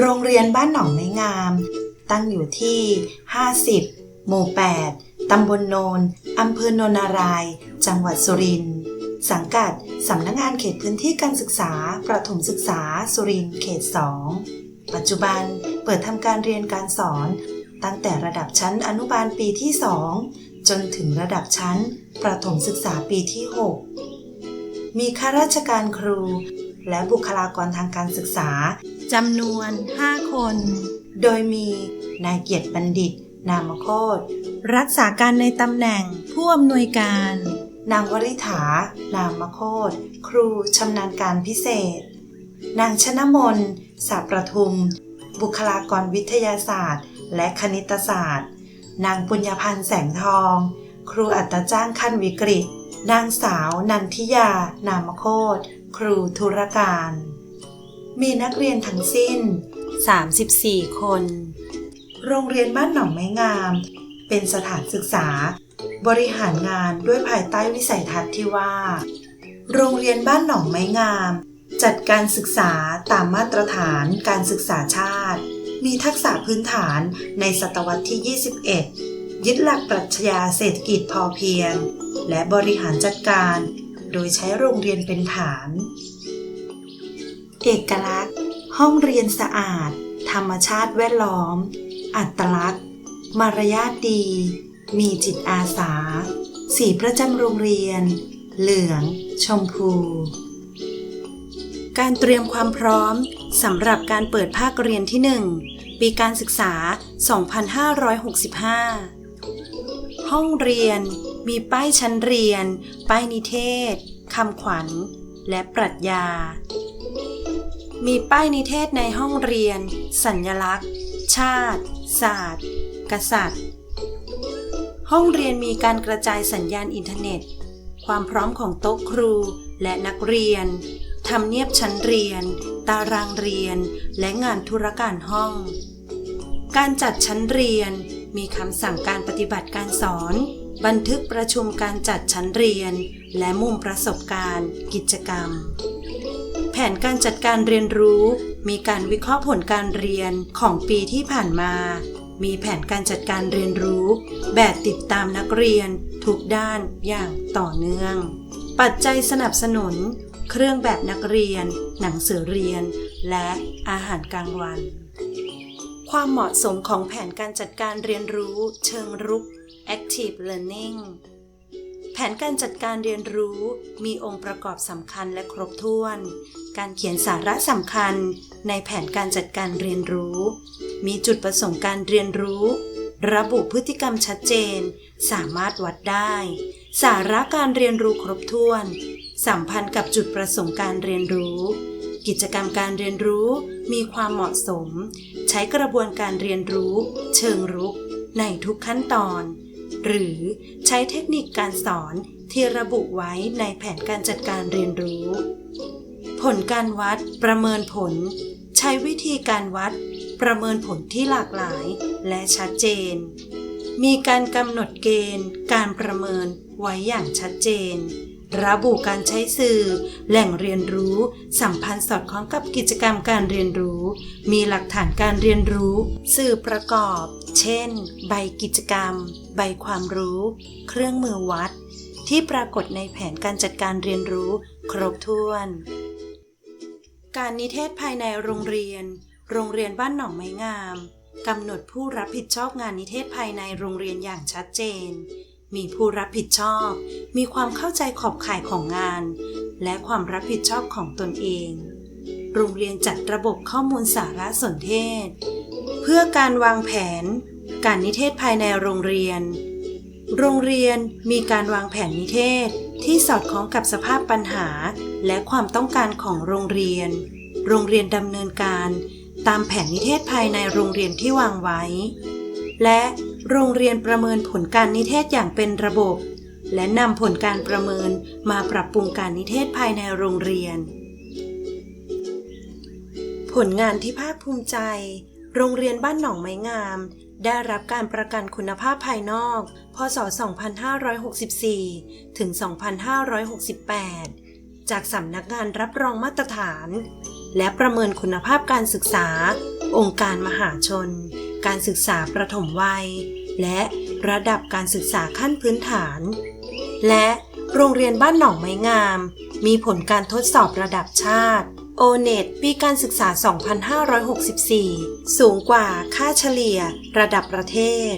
โรงเรียนบ้านหนองไม้งาม ตั้งอยู่ที่ 50 หมู่ 8 ตำบลโนน อำเภอโนนนาราย จังหวัดสุรินทร์ สังกัด สำนักงานเขตพื้นที่การศึกษา ประถมศึกษา สุรินทร์ เขต 2 ปัจจุบันเปิดทำการเรียนการสอน ตั้งแต่ระดับชั้นอนุบาลปีที่ 2 จนถึงระดับชั้น ประถมศึกษาปีที่ 6 มีข้าราชการครู และบุคลากรทางการศึกษา จำนวน 5 คน โดยมีนายเกียรติบัณฑิต นามโคตรักษาการในตำแหน่งผู้อำนวยการ นางวริษฐา นามโคตครูชำนาญการพิเศษ นางชนมนสาประทุม บุคลากรวิทยาศาสตร์ และคณิตศาสตร์ นางปุญญพันธ์แสงทอง ครูอัตจ้างขั้นวิกฤต นางสาวนันทิยา นามโคตครูธุรการ มีนักเรียนทั้งสิ้น 34 คน โรงเรียนบ้านหนองไม้งาม เป็นสถานศึกษา บริหารงานด้วยภายใต้วิสัยทัศน์ที่ว่า โรงเรียนบ้านหนองไม้งาม จัดการศึกษาตามมาตรฐานการศึกษาชาติ มีทักษะพื้นฐานในศตวรรษที่ 21 ยึดหลักปรัชญาเศรษฐกิจพอเพียง และบริหารจัดการ โดยใช้โรงเรียนเป็นฐาน เอกลักษณ์ ห้องเรียนสะอาด ธรรมชาติแวดล้อม อัตลักษณ์ มารยาทดี มีจิตอาสา สีประจำโรงเรียน เหลือง ชมพู การเตรียมความพร้อมสำหรับการเปิดภาคเรียนที่ 1 ปีการศึกษา 2565 ห้องเรียน มีป้ายชั้นเรียน ป้ายนิเทศคำขวัญ และปรัชญา มีป้ายนิเทศในห้องเรียน สัญลักษณ์ ชาติ ศาสตร์ กษัตริย์ ห้องเรียนมีการกระจายสัญญาณอินเทอร์เน็ต ความพร้อมของโต๊ะครูและนักเรียนทำเนียบชั้นเรียน ตารางเรียน และงานธุรการห้อง การจัดชั้นเรียน มีคำสั่งการปฏิบัติการสอน บันทึกประชุมการจัดชั้นเรียน และมุมประสบการณ์ กิจกรรม แผนการจัดการเรียนรู้ มีการวิเคราะห์ผลการเรียนของปีที่ผ่านมา มีแผนการจัดการเรียนรู้ แบบติดตามนักเรียน ทุกด้านอย่างต่อเนื่อง ปัจจัยสนับสนุน เครื่องแบบนักเรียน หนังสือเรียน และอาหารกลางวัน ความเหมาะสมของแผนการจัดการเรียนรู้เชิงรุก active learning แผนการจัดการเรียนรู้มีองค์ประกอบสำคัญและครบถ้วน การเขียนสาระสำคัญในแผนการจัดการเรียนรู้ มีจุดประสงค์การเรียนรู้ ระบุพฤติกรรมชัดเจน สามารถวัดได้ สาระการเรียนรู้ครบถ้วน สัมพันธ์กับจุดประสงค์การเรียนรู้ กิจกรรมการเรียนรู้มีความเหมาะสม ใช้กระบวนการเรียนรู้ เชิงรุก ในทุกขั้นตอน หรือใช้เทคนิคการสอนที่ระบุไว้ในแผนการจัดการเรียนรู้ ผลการวัดประเมินผล ใช้วิธีการวัด ประเมินผลที่หลากหลายและชัดเจน มีการกำหนดเกณฑ์ การประเมินไว้อย่างชัดเจน ระบุการใช้สื่อ แหล่งเรียนรู้ สัมพันธ์สอดคล้องกับกิจกรรมการเรียนรู้ มีหลักฐานการเรียนรู้ สื่อประกอบ เช่น ใบกิจกรรม ใบความรู้ เครื่องมือวัดที่ปรากฏในแผนการจัดการเรียนรู้ครบถ้วน การนิเทศภายในโรงเรียน โรงเรียนบ้านหนองไม้งามกำหนดผู้รับผิดชอบงานนิเทศภายในโรงเรียนอย่างชัดเจน มีผู้รับผิดชอบ มีความเข้าใจขอบข่ายของงาน และความรับผิดชอบของตนเอง โรงเรียนจัดระบบข้อมูลสารสนเทศ เพื่อการวางแผน การนิเทศภายในโรงเรียน โรงเรียนมีการวางแผนนิเทศ ที่สอดคล้องกับสภาพปัญหาและความต้องการของโรงเรียน โรงเรียนดำเนินการ ตามแผนนิเทศภายในโรงเรียนที่วางไว้ และโรงเรียนประเมินผลการนิเทศอย่างเป็นระบบ และนำผลการประเมินมาปรับปรุงการนิเทศภายในโรงเรียน ผลงานที่ภาคภูมิใจ โรงเรียนบ้านหนองไม้งาม ได้รับการประกันคุณภาพภายนอก พศ 2564 ถึง 2568 จากสำนักงานรับรองมาตรฐาน และประเมินคุณภาพการศึกษา องค์การมหาชน การศึกษาประถมวัย และระดับการศึกษาขั้นพื้นฐาน และโรงเรียนบ้านหนองไม้งาม มีผลการทดสอบระดับชาติ โอเน็ตปีการศึกษา 2564 สูงกว่าค่าเฉลี่ยระดับประเทศ